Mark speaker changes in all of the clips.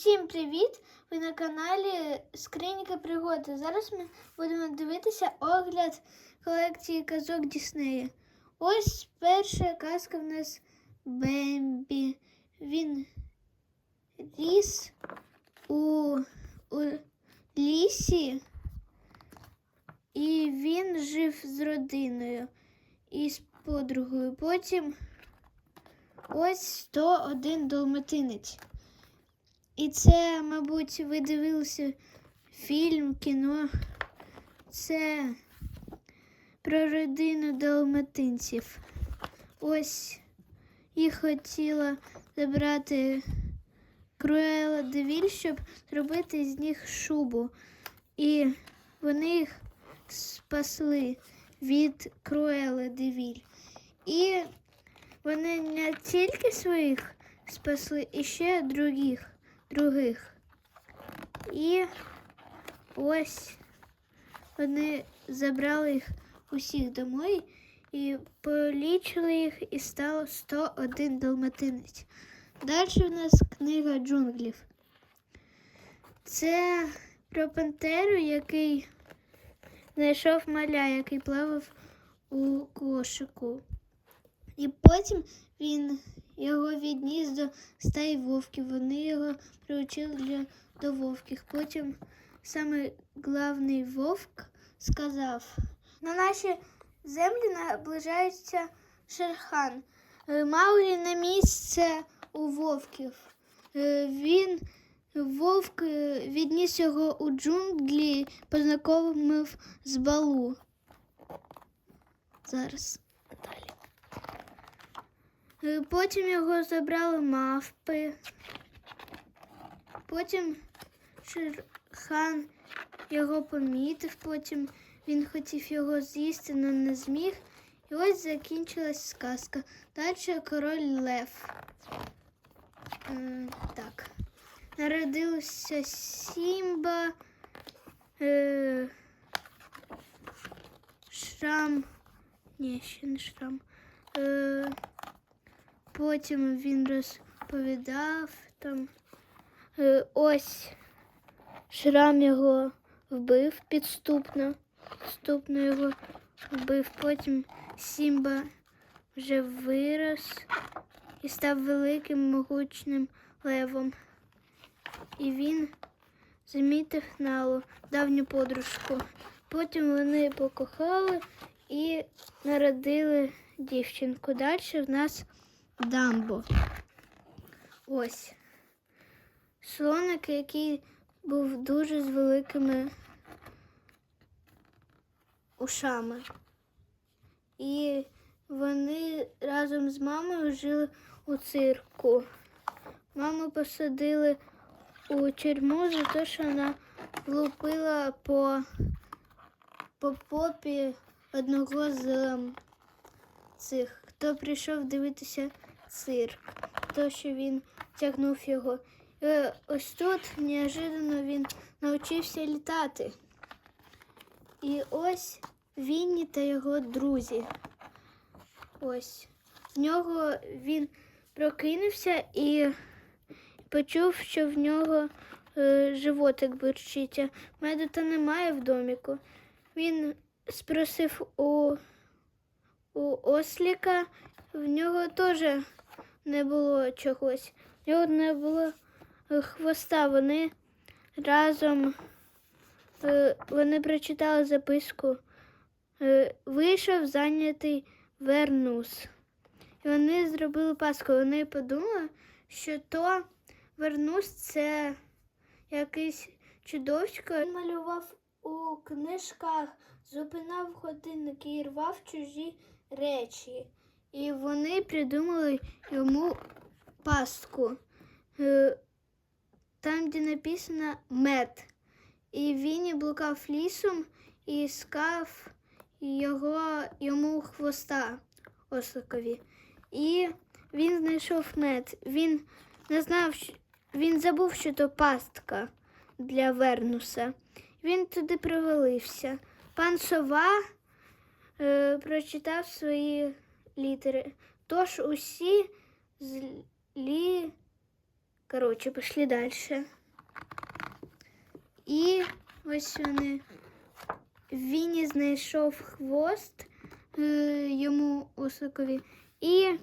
Speaker 1: Усім привіт! Ви на каналі Скринька пригоди. Зараз ми будемо дивитися огляд колекції казок Діснея. Ось перша казка в нас Бембі. Він ріс у, у лісі, і він жив з родиною і з подругою. Потім ось 101 долматинець. І це, мабуть, ви дивилися фільм, кіно. Це про родину далматинців. Ось їх хотіла забрати Круела Девіль, щоб зробити з них шубу. І вони їх спасли від Круела Девіль. І вони не тільки своїх спасли, і ще других других. І ось вони забрали їх усіх домой і полічили їх, і стало 101 далматинець. Далі в нас книга джунглів. Це про пантеру, який знайшов маля, який плавав у кошику. І потім він його відніс до стаї вовків. Вони його приучили до вовків. Потім саме главний вовк сказав: на наші землі наближається Шерхан. Е, Мауглі на місце у вовків. Е, Він вовк е, відніс його у джунглі, познайомив з балу. Зараз Потім його забрали мавпи. Потім Шерхан його помітив, потім він хотів його з'їсти, але не зміг. І ось закінчилась сказка. Далі король Лев. Е, так. Народився Сімба. Е, шрам. Ні, ще не шрам. Е, Потім він розповідав там. Е, ось шрам його вбив підступно. Підступно його вбив. Потім Сімба вже вирос і став великим могучним левом. І він замітив Налу, давню подружку. Потім вони покохали і народили дівчинку. Далі в нас Дамбо. Ось. Слоник, який був дуже з великими ушами. І вони разом з мамою жили у цирку. Маму посадили у тюрму за те, що вона влупила по, по попі одного з ем, цих, хто прийшов дивитися цирк, то що він тягнув його. І ось тут неожиданно він навчився літати. І ось Вінні та його друзі. Ось. В нього він прокинувся і почув, що в нього е, животик бурчить. Меду та немає в доміку. Він спросив у, у осліка, в нього теж не було чогось. Нього не було хвоста. Вони разом е, вони прочитали записку. Е, Вийшов зайнятий Вернус. І вони зробили паску. Вони подумали, що то Вернус це якийсь чудовсько. Він малював у книжках, зупинав годинники і рвав чужі речі. І вони придумали йому пастку. Е, Там, де написано мед. І він блукав лісом і скав його, йому хвоста осликові. І він знайшов мед. Він не знав, він забув, що то пастка для Вернуса. Він туди провалився. Пан Сова е, прочитав свої літери. Тож усі злі Коротше, пішли далі. І ось вони. Вінні знайшов хвост е, йому осликові і,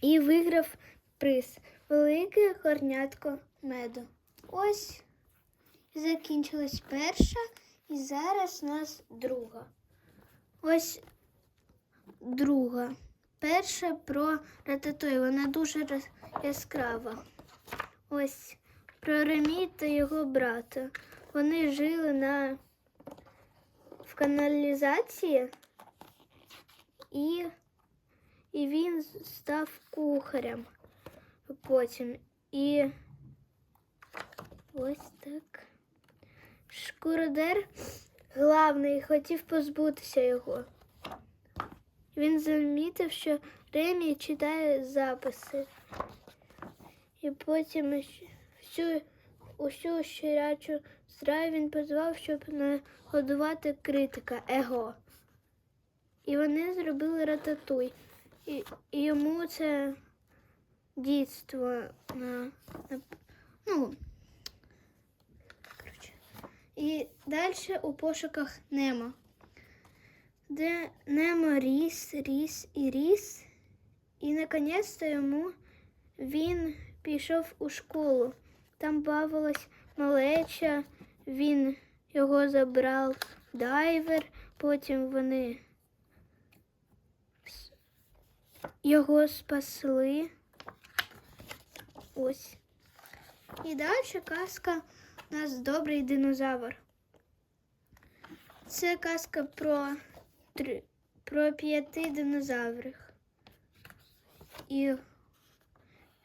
Speaker 1: і виграв приз. Велике горнятко меду. Ось закінчилась перша, і зараз у нас друга. Ось друга. Перша про рататуй. Вона дуже яскрава. Ось про Ремі та його брата. Вони жили на в каналізації, і, і він став кухарем потім. І ось так. Шкуродер главний хотів позбутися його. Він замітив, що Ремі читає записи. І потім всю, усю щирячу зраю він позвав, щоб нагодувати критика Его. І вони зробили рататуй. І, і йому це дійство на, на ну. І далі у пошуках Немо де Немо ріс, ріс і ріс, і наконець-то йому він пішов у школу. Там бавилась малеча, він його забрав дайвер, потім вони його спасли. Ось. І далі казка у нас добрий динозавр. Це казка про три, про п'яти динозаврів. І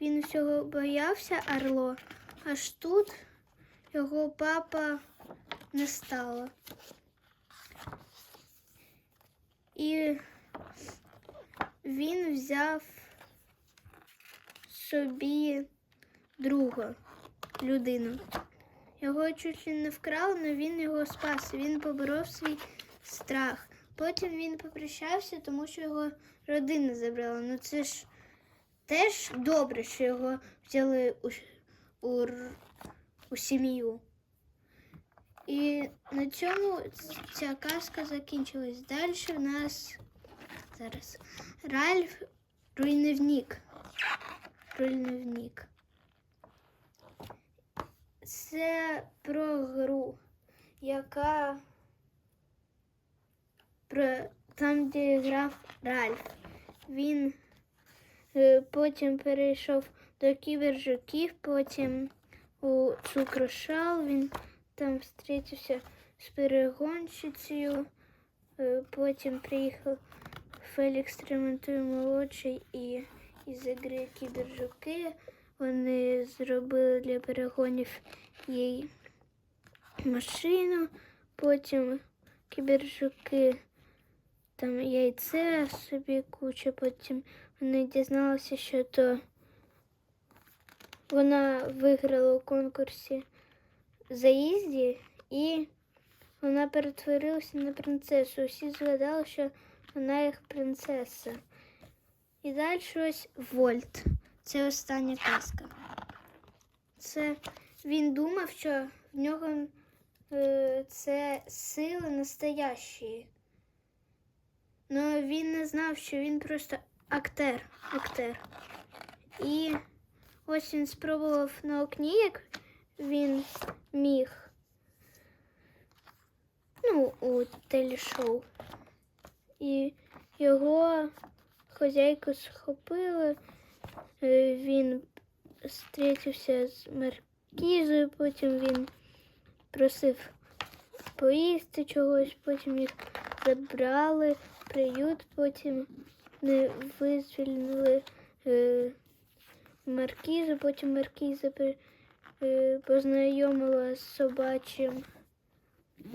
Speaker 1: він всього боявся Орло, аж тут його папа не стало. І він взяв собі друга людину. Його чуть ли не вкрали, але він його спас. Він поборов свій страх. Потім він попрощався, тому що його родина забрала. Ну це ж теж добре, що його взяли у, у, у сім'ю. І на цьому ця казка закінчилась. Далі в нас зараз Ральф руйнівник. Руйнівник. Це про гру, яка про там, де грав Ральф. Він е, потім перейшов до кібержуків, потім у цукрошал. Він там зустрівся з перегонщицею. Е, Потім приїхав Фелікс Трементуй молодший і із ігри кібержуки. Вони зробили для перегонів їй машину, потім кібержуки там яйце собі куча, потім вони дізналися, що то вона виграла у конкурсі заїзді і вона перетворилася на принцесу. Усі згадали, що вона їх принцеса. І далі ось Вольт. Це остання казка. Це він думав, що в нього е, це сили настоящі. Но він не знав, що він просто актер. актер. І ось він спробував на окні, як він міг. Ну, у телешоу. І його хазяйку схопили. Е, Він зустрівся з маркізою, потім він просив поїсти чогось, потім їх забрали приют, потім не визвільнили е, маркізу, потім маркіза е, познайомила з собачим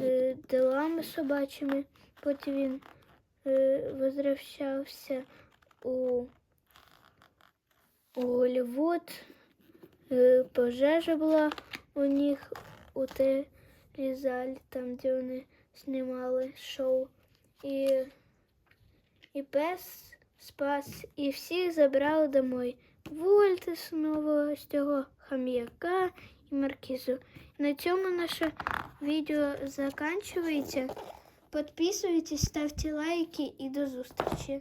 Speaker 1: е, делами собачими, потім він е, возвращався у, у Голлівуд. Е, пожежа була у них у телезалі, там, де вони знімали шоу. І, і пес спас, і всіх забрали домой. Вольтесного, з цього хам'яка і маркізу. На цьому наше відео закінчується. Підписуйтесь, ставте лайки і до зустрічі.